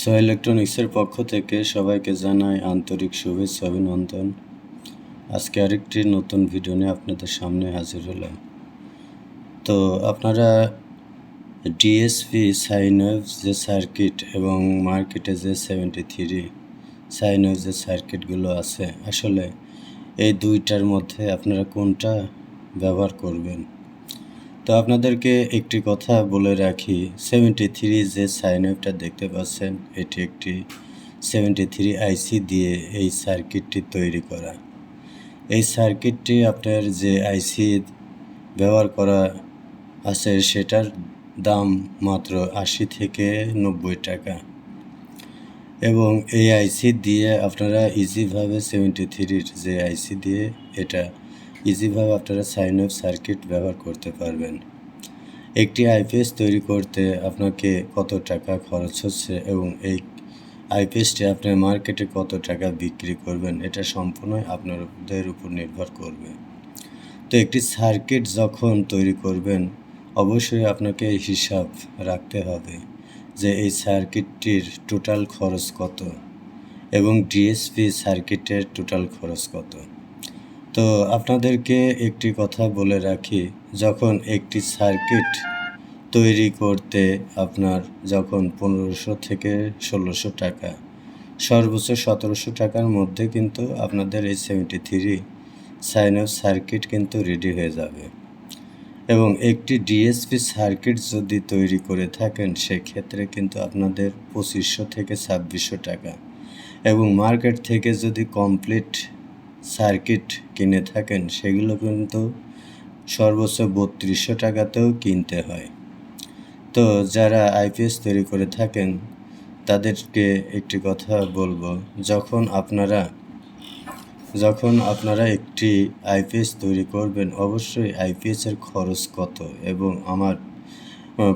So ইলেকট্রনিক্সের পক্ষ থেকে সবাইকে জানাই আন্তরিক শুভেচ্ছা, অভিনন্দন। আজকে আরেকটি নতুন ভিডিও নিয়ে আপনাদের সামনে হাজির হলাম। তো আপনারা ডিএসপি সাইনভ যে সার্কিট এবং মার্কেটে যে সেভেন্টি থ্রি সাইনওয়েভ যে সার্কিটগুলো আছে, আসলে এই দুইটার মধ্যে আপনারা কোনটা ব্যবহার করবেন? তো আপনাদেরকে একটি কথা বলে রাখি সেভেন্টি থ্রি যে সাইনওয়েভটা দেখতে পাচ্ছেন, এটি একটি সেভেন্টি থ্রি আইসি দিয়ে এই সার্কিটটি তৈরি করা। এই সার্কিটটি আপনার যে আইসি ব্যবহার করা আছে, সেটার দাম মাত্র আশি থেকে নব্বই টাকা। এবং এই আইসি দিয়ে আপনারা ইজিভাবে সেভেন্টি থ্রির যে আইসি দিয়ে এটা ইজিভাবে আপনারা সাইন অফ সার্কিট ব্যবহার করতে পারবেন। একটি আইপিএস তৈরি করতে আপনাকে কত টাকা খরচ হচ্ছে এবং এই আইপিএসটি আপনার মার্কেটে কত টাকা বিক্রি করবেন, এটা সম্পূর্ণই আপনাদের উপর নির্ভর করবে। তো একটি সার্কিট যখন তৈরি করবেন, অবশ্যই আপনাকে হিসাব রাখতে হবে যে এই সার্কিটটির টোটাল খরচ কত এবং ডিএসপি সার্কিটের টোটাল খরচ কত। তো আপনাদেরকে একটি কথা বলে রাখি, যখন একটি সার্কিট তৈরি করতে আপনার যখন পনেরোশো থেকে ষোলোশো টাকা, সর্বোচ্চ সতেরোশো টাকার মধ্যে কিন্তু আপনাদের এই seventy three sine of circuit কিন্তু রেডি হয়ে যাবে। এবং একটি ডিএসপি সার্কিট যদি তৈরি করে থাকেন, সেক্ষেত্রে কিন্তু আপনাদের পঁচিশশো থেকে ছাব্বিশশো টাকা। এবং মার্কেট থেকে যদি কমপ্লিট সার্কিট কিনে থাকেন, সেগুলো কিন্তু সর্বোচ্চ বত্রিশশো টাকাতেও কিনতে হয়। তো যারা আইপিএস তৈরি করে থাকেন, তাদেরকে একটি কথা বলব, যখন আপনারা যখন আপনারা একটি আইপিএস তৈরি করবেন, অবশ্যই আইপিএসের খরচ কত এবং আমার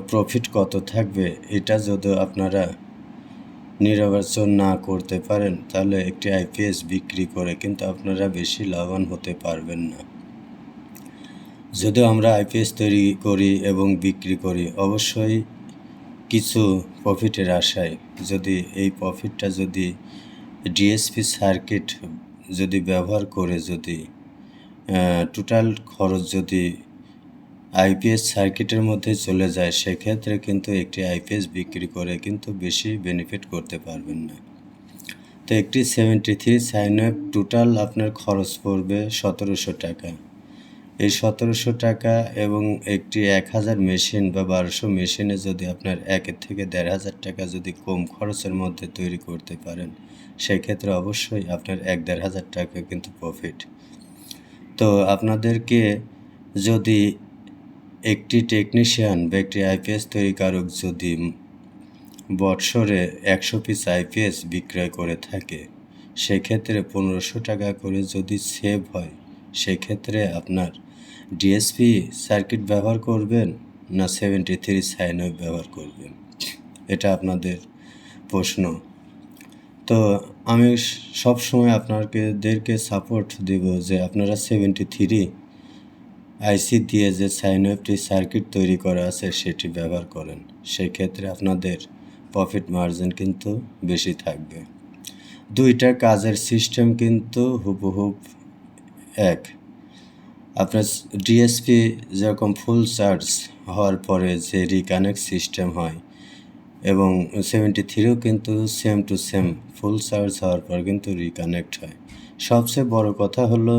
প্রফিট কত থাকবে, এটা যদি আপনারা নির্বাচন না করতে পারেন, তাহলে একটি আইপিএস বিক্রি করে কিন্তু আপনারা বেশি লাভবান হতে পারবেন না। যদিও আমরা আইপিএস তৈরি করি এবং বিক্রি করি, অবশ্যই কিছু প্রফিটের আশায়। যদি এই প্রফিটটা যদি ডিএসপি সার্কিট যদি ব্যবহার করে যদি টোটাল খরচ যদি আইপিএস সার্কিটের মধ্যে চলে যায়, সেক্ষেত্রে কিন্তু একটি আইপিএস বিক্রি করে কিন্তু বেশি বেনিফিট করতে পারবেন না। তো একটি সেভেন্টি থ্রি সাইন টোটাল আপনার খরচ পড়বে সতেরোশো টাকা। এই সতেরোশো টাকা এবং একটি এক হাজার মেশিন বা বারোশো মেশিনে যদি আপনার একের থেকে দেড় হাজার টাকা যদি কম খরচের মধ্যে তৈরি করতে পারেন, সেক্ষেত্রে অবশ্যই আপনার এক দেড় হাজার টাকা কিন্তু প্রফিট তো আপনাদেরকে যদি একটি টেকনিশিয়ান বা একটি আইপিএস তৈরিকারক যদি বৎসরে একশো পিস আইপিএস বিক্রয় করে থাকে, সেক্ষেত্রে পনেরোশো টাকা করে যদি সেভ হয়, সেক্ষেত্রে আপনার ডিএসপি সার্কিট ব্যবহার করবেন না সেভেন্টি থ্রি সাইন ব্যবহার করবেন? এটা আপনাদের প্রশ্ন। তো আমি সব সময় আপনাদেরকে সাপোর্ট দেব যে আপনারা সেভেন্টি থ্রি আইসি দিয়ে যে সাইনওয়েভটি সার্কিট তৈরি করা আছে, সেটি ব্যবহার করেন। সেক্ষেত্রে আপনাদের প্রফিট মার্জিন কিন্তু বেশি থাকবে। দুইটা কাজের সিস্টেম কিন্তু হুবহুব এক। আপনার ডিএসপি যেরকম ফুল চার্জ হওয়ার পরে যে রিকানেক্ট সিস্টেম হয়, এবং সেভেন্টি থ্রিও কিন্তু same to same full charge হওয়ার পর কিন্তু রিকানেক্ট হয়। সবচেয়ে বড় কথা হলো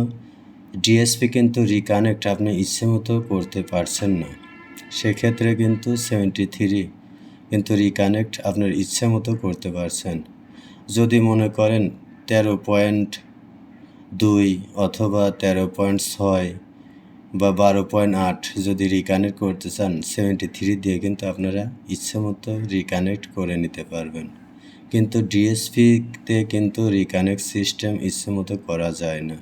ডিএসপি কিন্তু রিকানেক্ট আপনি ইচ্ছে মতো করতে পারছেন না। সেক্ষেত্রে কিন্তু সেভেন্টি থ্রি কিন্তু রিকানেক্ট আপনার ইচ্ছে মতো করতে পারছেন। যদি মনে করেন তেরো পয়েন্ট দুই অথবা তেরো পয়েন্ট ছয় বা বারো পয়েন্ট আট যদি রিকানেক্ট করতে চান সেভেন্টি থ্রি দিয়ে কিন্তু আপনারা ইচ্ছে মতো রিকানেক্ট করে নিতে পারবেন। কিন্তু ডিএসপিতে কিন্তু রিকানেক্ট সিস্টেম ইচ্ছে মতো করা যায় না।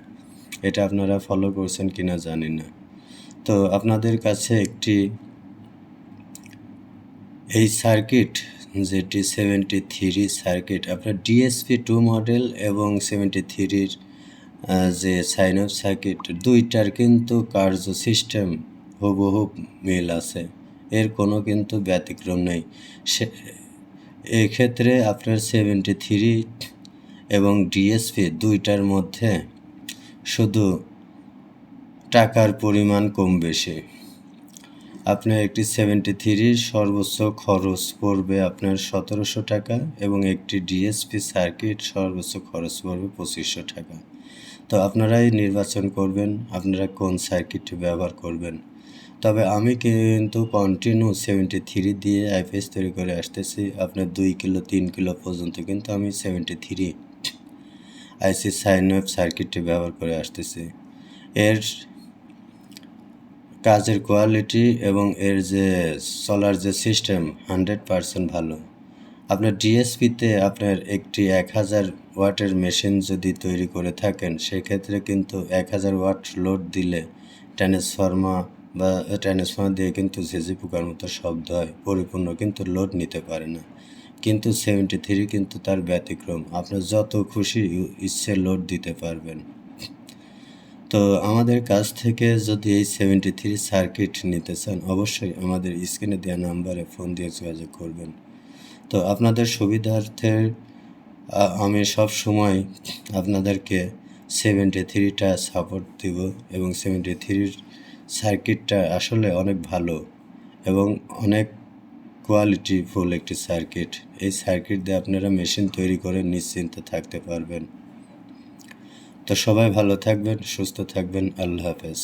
এটা আপনারা ফলো করছেন কি না জানি না। তো আপনাদের কাছে একটি এই সার্কিট যেটি সেভেন্টি থ্রি সার্কিট আপনার ডিএসপি টু মডেল এবং সেভেন্টি থ্রির যে সাইন অফ সার্কিট দুইটার কিন্তু কার্য সিস্টেম হুবহুব মিল আছে। এর কোনো কিন্তু ব্যতিক্রম নেই। সে, এক্ষেত্রে আপনার সেভেন্টি থ্রি এবং ডিএসপি দুইটার মধ্যে শুধু টাকার পরিমাণ কম বেশি। আপনার একটি সেভেন্টি থ্রির সর্বোচ্চ খরচ পড়বে আপনার সতেরোশো টাকা এবং একটি ডিএসপি সার্কিট সর্বোচ্চ খরচ পড়বে পঁচিশশো টাকা। তো আপনারাই নির্বাচন করবেন, আপনারা কোন সার্কিটটি ব্যবহার করবেন। তবে আমি কিন্তু কন্টিনিউ সেভেন্টি থ্রি দিয়ে আইপিএস তৈরি করে আসতেছি। আপনার দুই কিলো, তিন কিলো পর্যন্ত কিন্তু আমি seventy three IC sine wave সার্কিটটি ব্যবহার করে আসতেছি। এর কাজের কোয়ালিটি এবং এর যে চলার যে সিস্টেম হান্ড্রেড পারসেন্ট ভালো। আপনার ডিএসপিতে আপনার একটি এক হাজার ওয়াটের মেশিন যদি তৈরি করে থাকেন, সেক্ষেত্রে কিন্তু এক হাজার ওয়াট লোড দিলে ট্রান্সফর্মা বা ট্রান্সফর্মার দিয়ে কিন্তু ঝেঝি পোকার মতো শব্দ হয়, পরিপূর্ণ কিন্তু লোড নিতে পারে না। কিন্তু সেভেন্টি থ্রি কিন্তু তার ব্যতিক্রম। আপনার যত খুশি ইচ্ছে লোড দিতে পারবেন। তো আমাদের কাছ থেকে যদি এই সেভেন্টি থ্রি সার্কিট নিতে চান, অবশ্যই আমাদের স্ক্রিনে দেওয়া নাম্বারে ফোন দিয়ে যোগাযোগ করবেন। তো আপনাদের সুবিধার্থে আমি সব সময় আপনাদেরকে সেভেন্টি থ্রিটা সাপোর্ট দিব এবং সেভেন্টি থ্রির সার্কিটটা আসলে অনেক ভালো এবং অনেক কোয়ালিটিফুল একটি সার্কিট এই সার্কিট দিয়ে আপনারা মেশিন তৈরি করে নিশ্চিন্তে থাকতে পারবেন। তো সবাই ভালো থাকবেন, সুস্থ থাকবেন, আল্লাহ হাফেজ।